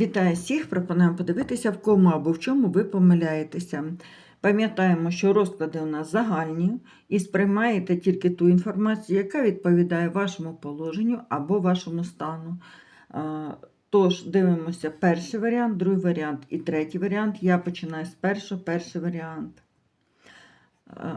Вітаю всіх! Пропонуємо подивитися, в кому або в чому ви помиляєтеся. Пам'ятаємо, що розклади у нас загальні і сприймаєте тільки ту інформацію, яка відповідає вашому положенню або вашому стану. Тож, дивимося перший варіант, другий варіант і третій варіант. Я починаю з першого, перший варіант.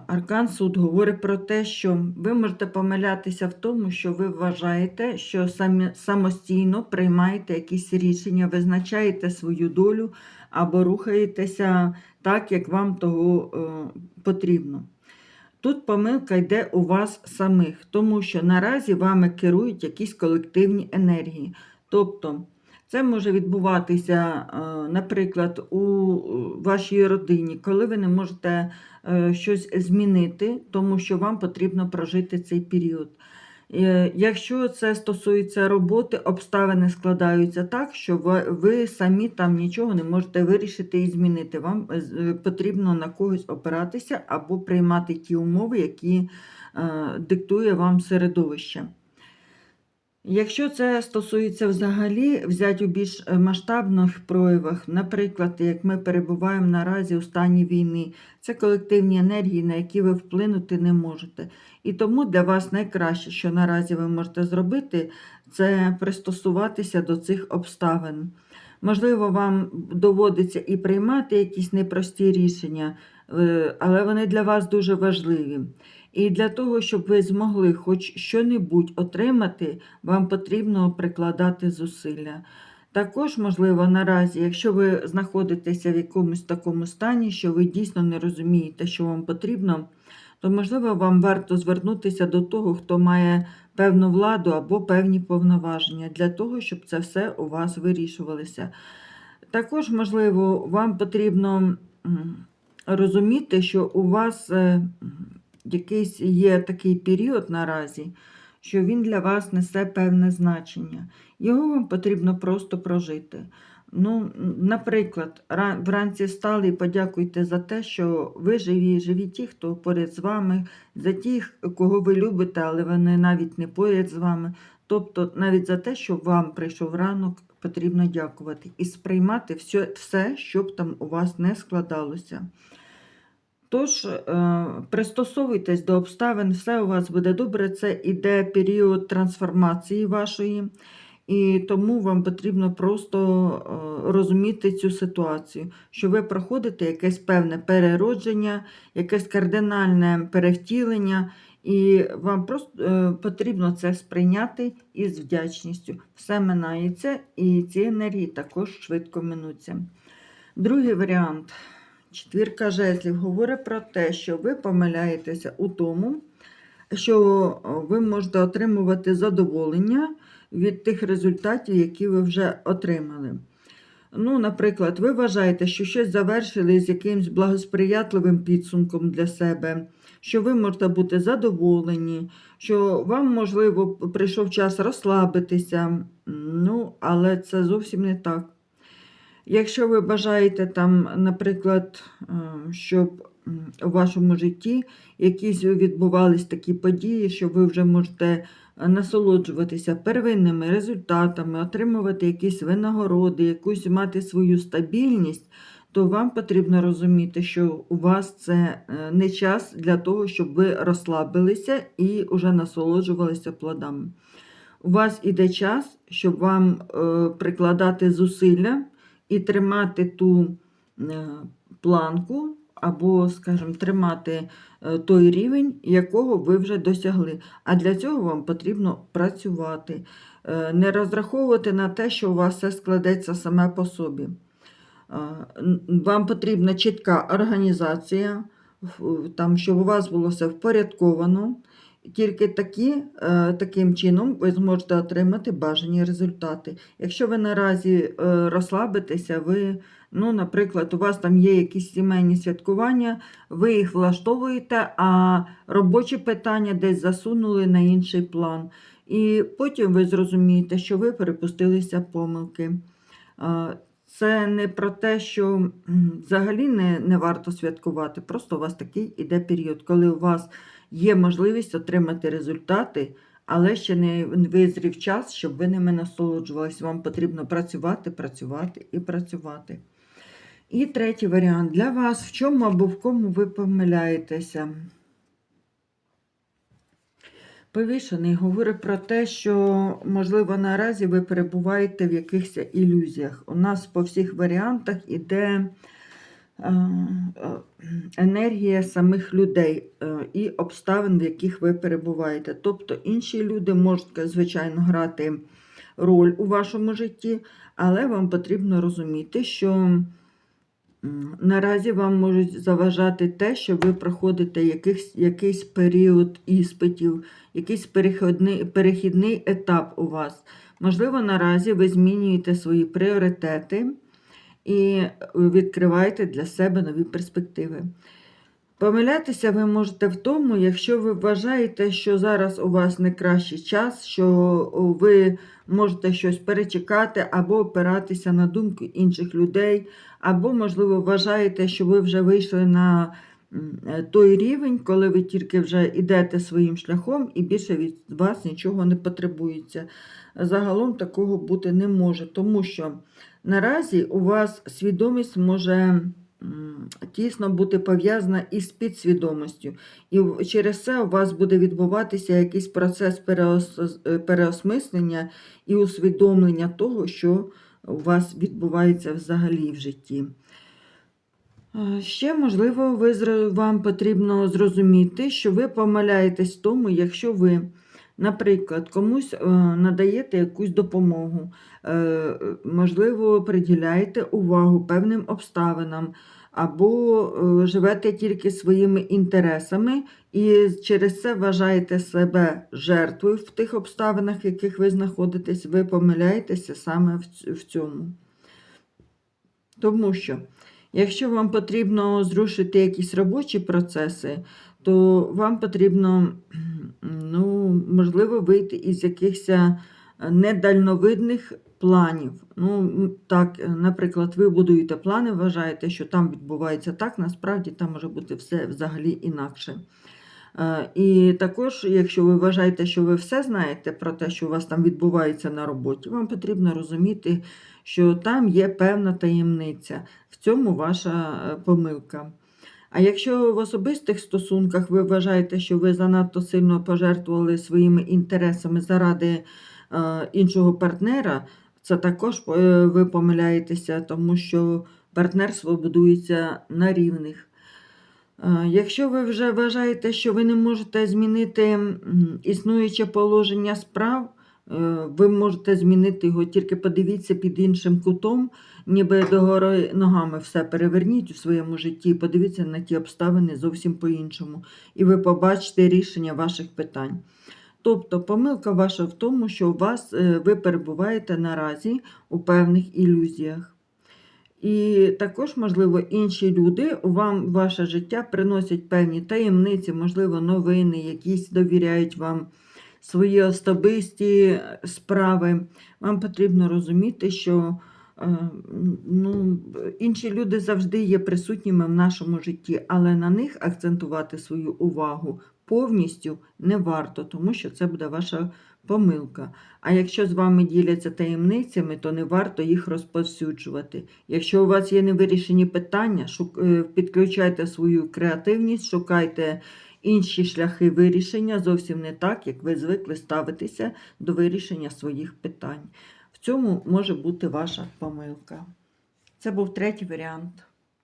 Аркан суд говорить про те, що ви можете помилятися в тому, що ви вважаєте, що самостійно приймаєте якісь рішення, визначаєте свою долю або рухаєтеся так, як вам того е, потрібно. Тут помилка йде у вас самих, тому що наразі вами керують якісь колективні енергії. Тобто, це може відбуватися, е, наприклад, у вашій родині, коли ви не можете е, щось змінити, тому що вам потрібно прожити цей період. Е, Якщо це стосується роботи, обставини складаються так, що ви, самі там нічого не можете вирішити і змінити. Вам потрібно на когось опиратися або приймати ті умови, які диктує вам середовище. Якщо це стосується взагалі взять у більш е, масштабних проявах, наприклад, як ми перебуваємо наразі у стані війни, це колективні енергії, на які ви вплинути не можете. І тому для вас найкраще, що наразі ви можете зробити, це пристосуватися до цих обставин. Можливо, вам доводиться і приймати якісь непрості рішення, е, але вони для вас дуже важливі. І для того, щоб ви змогли хоч що-небудь отримати, вам потрібно прикладати зусилля. Також, можливо, наразі, якщо ви знаходитеся в якомусь такому стані, що ви дійсно не розумієте, що вам потрібно, то, можливо, вам варто звернутися до того, хто має певну владу або певні повноваження для того, щоб це все у вас вирішувалося. Також, можливо, вам потрібно розуміти, що у вас е, якийсь є такий період наразі, що він для вас несе певне значення. Його вам потрібно просто прожити. Ну, наприклад, вранці встали і подякуйте за те, що ви живі, живі ті, хто поряд з вами, за тих, кого ви любите, але вони навіть не поряд з вами. Тобто навіть за те, що вам прийшов ранок, потрібно дякувати і сприймати все, все що там у вас не складалося. Тож, е, пристосовуйтесь до обставин, все у вас буде добре. Це іде період трансформації вашої, і тому вам потрібно просто е, розуміти цю ситуацію, що ви проходите якесь певне переродження, якесь кардинальне перевтілення, і вам просто е, потрібно це сприйняти із вдячністю. Все минається, і ці енергії також швидко минуться. Другий варіант. Четвірка жезлів говорить про те, що ви помиляєтеся у тому, що ви можете отримувати задоволення від тих результатів, які ви вже отримали. Ну, наприклад, ви вважаєте, що щось завершили з якимось благосприятливим підсумком для себе, що ви можете бути задоволені, що вам, можливо, прийшов час розслабитися, ну, але це зовсім не так. Якщо ви бажаєте там, наприклад, е, щоб у вашому житті якісь відбувались такі події, що ви вже можете насолоджуватися первинними результатами, отримувати якісь винагороди, якусь мати свою стабільність, то вам потрібно розуміти, що у вас це е, не час для того, щоб ви розслабилися і вже насолоджувалися плодами. У вас іде час, щоб вам е, прикладати зусилля і тримати ту е, планку, або, скажімо, тримати е, той рівень, якого ви вже досягли. А для цього вам потрібно працювати, Е, не розраховувати на те, що у вас все складеться саме по собі. Вам потрібна чітка організація, там, щоб у вас було все впорядковано. Тільки такі, е, таким чином ви зможете отримати бажані результати. Якщо ви наразі е, розслабитеся, ви, ну, наприклад, у вас там є якісь сімейні святкування, ви їх влаштовуєте, а робочі питання десь засунули на інший план. І потім ви зрозумієте, що ви перепустилися помилки. Це не про те, що взагалі не, не варто святкувати. Просто у вас такий іде період, коли у вас є можливість отримати результати, але ще не визрів час, щоб ви ними насолоджувались. Вам потрібно працювати, працювати і працювати. І третій варіант для вас, в чому або в кому ви помиляєтеся. Повішений говорить про те, що, можливо, наразі ви перебуваєте в якихось ілюзіях. У нас по всіх варіантах іде е, е, енергія самих людей е, і обставин, в яких ви перебуваєте. Тобто інші люди можуть, звичайно, грати роль у вашому житті, але вам потрібно розуміти, що наразі вам можуть заважати те, що ви проходите якийсь, якийсь період іспитів, якийсь перехідний, перехідний етап у вас. Можливо, наразі ви змінюєте свої пріоритети і відкриваєте для себе нові перспективи. Помилятися ви можете в тому, якщо ви вважаєте, що зараз у вас не кращий час, що ви можете щось перечекати або опиратися на думку інших людей, або, можливо, вважаєте, що ви вже вийшли на е, той рівень, коли ви тільки вже йдете своїм шляхом і більше від вас нічого не потребується. Загалом такого бути не може, тому що наразі у вас свідомість може тісно бути пов'язана із підсвідомістю. І через це у вас буде відбуватися якийсь процес е, переосмислення і усвідомлення того, що у вас відбувається взагалі в житті. Ще, можливо, ви, вам потрібно зрозуміти, що ви помиляєтесь в тому, якщо ви, наприклад, комусь е, надаєте якусь допомогу, е, можливо, приділяєте увагу певним обставинам, або е, живете тільки своїми інтересами, і через це вважаєте себе жертвою в тих обставинах, в яких ви знаходитесь, ви помиляєтеся саме в цьому. Тому що, якщо вам потрібно зрушити якісь робочі процеси, то вам потрібно, ну, можливо, вийти із якихось е, недальновидних планів. Ну, так, е, наприклад, ви будуєте плани, вважаєте, що там відбувається так, насправді там може бути все взагалі інакше. Е, І також, якщо ви вважаєте, що ви все знаєте про те, що у вас там відбувається на роботі, вам потрібно розуміти, що там є певна таємниця. В цьому ваша помилка. А якщо в особистих стосунках ви вважаєте, що ви занадто сильно пожертвували своїми інтересами заради е, іншого партнера, це також е, ви помиляєтеся, тому що партнерство будується на рівних. Е, Якщо ви вже вважаєте, що ви не можете змінити існуюче положення справ, ви можете змінити його, тільки подивіться під іншим кутом, ніби догори ногами все переверніть у своєму житті, подивіться на ті обставини зовсім по-іншому. І ви побачите рішення ваших питань. Тобто помилка ваша в тому, що у вас, е, ви перебуваєте наразі у певних ілюзіях. І також, можливо, інші люди вам ваше життя приносять певні таємниці, можливо, новини, якісь довіряють вам свої особисті справи. Вам потрібно розуміти, що е, ну, інші люди завжди є присутніми в нашому житті, але на них акцентувати свою увагу повністю не варто, тому що це буде ваша помилка. А якщо з вами діляться таємницями, то не варто їх розповсюджувати. Якщо у вас є невирішені питання, е, підключайте свою креативність, шукайте інші шляхи вирішення, зовсім не так, як ви звикли ставитися до вирішення своїх питань. В цьому може бути ваша помилка. Це був третій варіант.